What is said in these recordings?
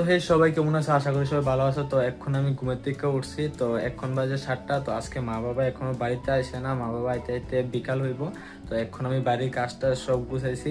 তো হে সবাই, কেমন আছে? আশা করি সবাই ভালো আছে। তো এখন আমি ঘুমের থেকে উঠছি। তো এখন বাজে সাতটা। তো আজকে মা বাবা এখনও বাড়িতে আসে না। মা বাবা আইতে আইতে বিকাল হইব। তো এখন আমি বাড়ির কাজটা সব গুছাইছি।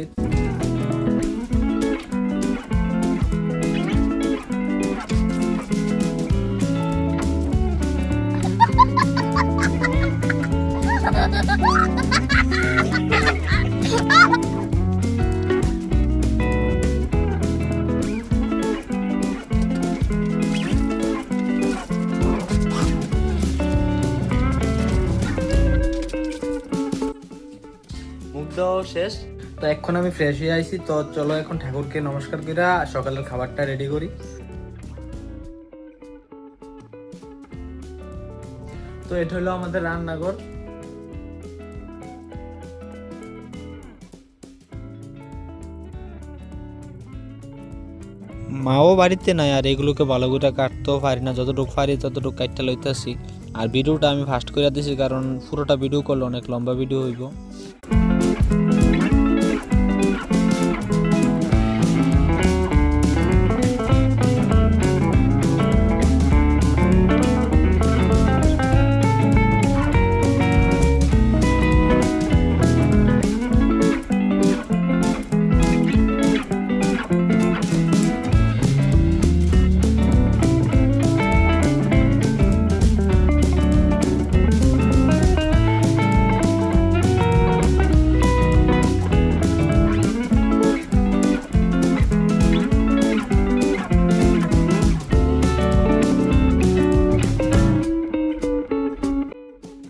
শেষ। তো এখন আমি ফ্রেশ হয়ে আইছি। তো চলো এখন ঠাকুরকে নমস্কার করে সকালের খাবারটা রেডি করি। তো এটা হলো আমাদের রান্নাঘর। মাও বাড়িতে নাই আর এগুলোকে ভালো করে কাটতেও পারি না। যতটুকু পারি ততটুকু কাটতে লইতেছি। আর ভিডিওটা আমি ফাস্ট করে দিছি কারণ পুরোটা ভিডিও করলে অনেক লম্বা ভিডিও হইব।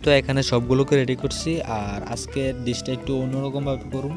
তো এখানে সবগুলোকে রেডি করছি আর আজকের ডিশটা একটু অন্যরকমভাবে করুন।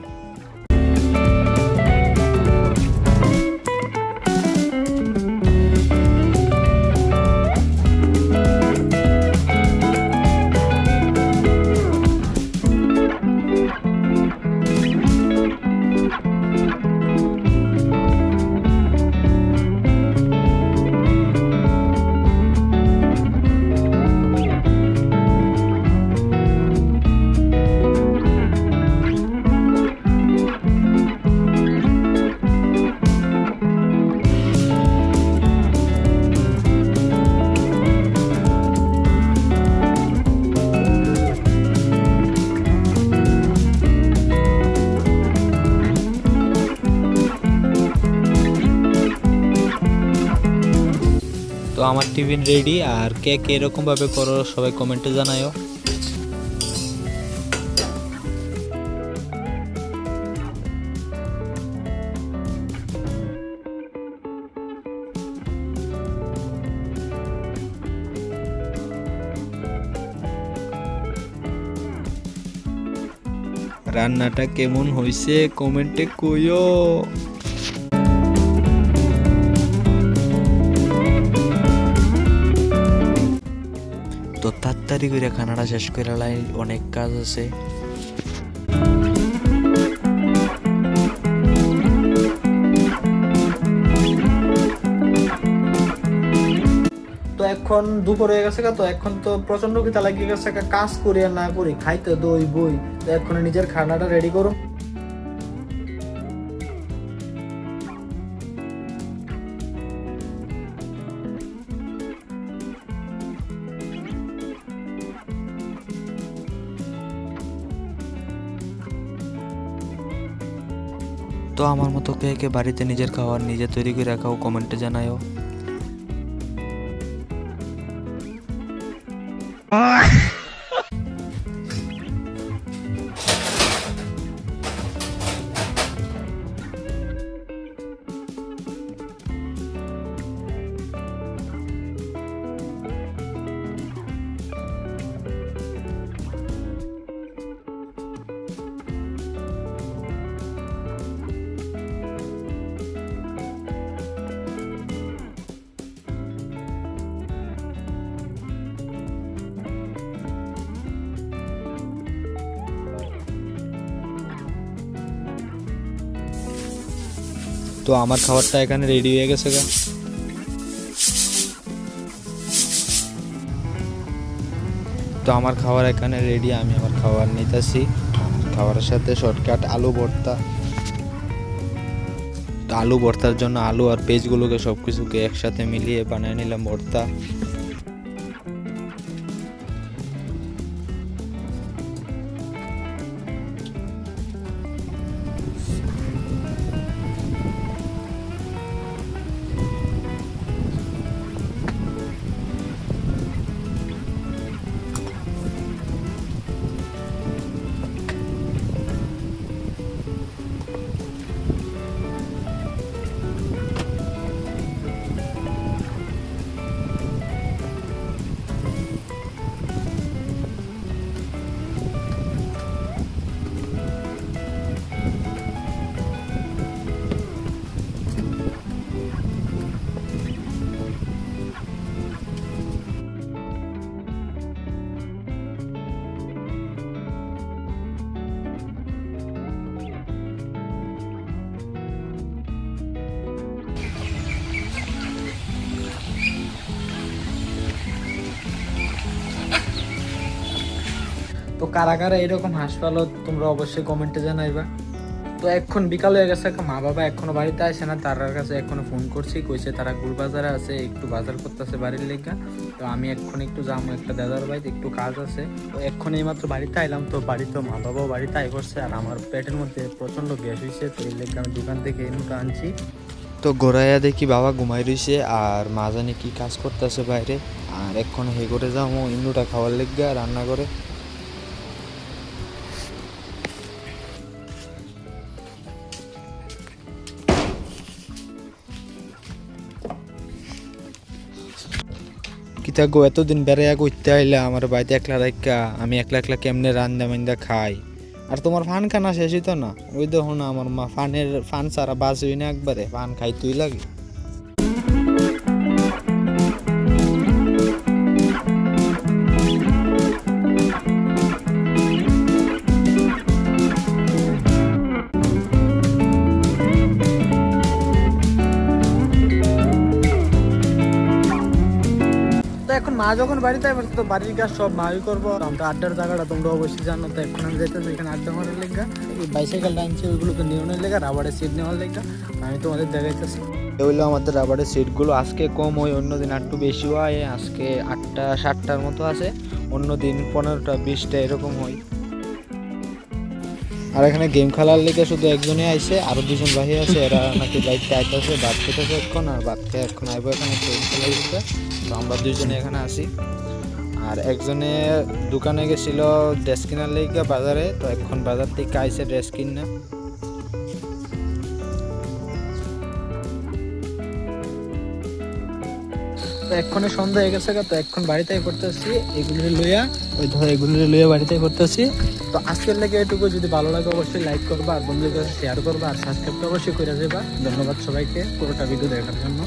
আমার টিফিন রেডি আর কেক এরকম ভাবে করো সবাই কমেন্টে জানায়ও। রান্নাটা কেমন হয়েছে কমেন্টে কইও তাড়াতাড়ি করে খানাটা শেষ করে লাই, অনেক কাজ আছে। তো এখন দুপুর হয়ে গেছে তো এখন তো প্রচণ্ড খিদা লাগিয়ে গেছে কাজ করি আর না করি, খাইতে, দই, বই, তো এখন নিজের খানাটা রেডি করুন তো আমার মতো কে কে বাড়িতে নিজের খাবার নিজে তৈরি করে রাখাও কমেন্টে জানায়ও। তো আমার খাবারটা এখানে রেডি হয়ে গেছে গা। তো আমার খাবার এখানে রেডি আমি আমার খাবার নিতেছি। খাবারের সাথে শর্টকাট আলু ভর্তা। আলু ভর্তার জন্য আলু আর পেজগুলোকে সব কিছুকে একসাথে মিলিয়ে বানিয়ে নিলাম ভর্তা। কারা কারা এরকম হাঁস পালো তোমরা অবশ্যই কমেন্টে জানাইবা। তো এখন বিকাল হয়ে গেছে মা বাবা এখনও বাড়িতে আসে না তার কাছে এখনও ফোন করছি, কইছে তারা গুড় বাজারে আছে, একটু বাজার করতেছে বাড়ির লেগা। তো আমি এখন একটু যাব, একটা দাদার বাড়িতে একটু কাজ আছে। তো এখন এই মাত্র বাড়িতে আইলাম, তো বাড়িতে মা বাবাও বাড়িতে আই করছে, আর আমার পেটের মধ্যে প্রচণ্ড গ্যাস হয়েছে তো এই লেগে আমি দোকান থেকে এনুটা আনছি। তো গোড়াইয়া দেখি বাবা ঘুমাই রইছে, আর মা জানি কি কাজ করতেছে বাইরে। আর এখন হে করে যাব ইন্দুটা খাওয়ার লেগে রান্না করে কিতা থাকব এতদিন বেড়াইয়া করতে আইলা, আমার বাড়িতে একলা রাখা আমি একলা একলা কেমনে রান্দা মান্দা খাই? আর তোমার ফান খানা শেষই তো না? ওই দেখো না, আমার মা ফানের, ফান সারা বাস হই না একবারে, ফান খাই তুই লাগে। এখন মা যখন বাড়িতে এবার তো বাড়ির কাজ সব মাই করব। আমরা আড্ডার জায়গাটা তোমরা অবশ্যই জানো, তো এখন আমি যেতে এখানে আড্ডা মারার লেগা। এই বাইসাইকেলটা আনছি ওইগুলোকে নিউনের লেগা রাবারের সিট নেওয়ার লেগা। আমি তোমাদের দেখাইতেছি। এগুলো আমাদের রাবারের সিটগুলো আজকে কম হয় অন্য দিন একটু বেশি হয়, আজকে আটটা, সাতটার মতো আছে। অন্য দিন পনেরোটা, বিশটা এরকম হয়। আর এখানে গেম খেলার লেগে শুধু একজনই আইসে আরও দুজন বাহি আছে, এরা নাকি বাইকটা আইতেছে বাদ খেতেছে এখন, আর বাদ খেয়ে এখন আইব এখানে গেম খেলা দিতে তো আমরা দুজনে এখানে আসি আর একজনে দোকানে গেছিল ড্রেস কেনার লেগে বাজারে, তো এখন বাজার থেকে আইসে ড্রেস কিনা এক্ষণে সন্ধ্যা হয়ে গেছে তো এক্ষণ বাড়িতেই করতেছি এগুলি লইয়া, ওই ধর এগুলি লইয়া বাড়িতেই করতেছি তো আজকের লেগে এটুকু, যদি ভালো লাগে অবশ্যই লাইক করবা, আর বন্ধুদের কাছে শেয়ার করবা, আর সাবস্ক্রাইব অবশ্যই করে দেবা। ধন্যবাদ সবাইকে, পুরোটা ভিডিও দেখার জন্য।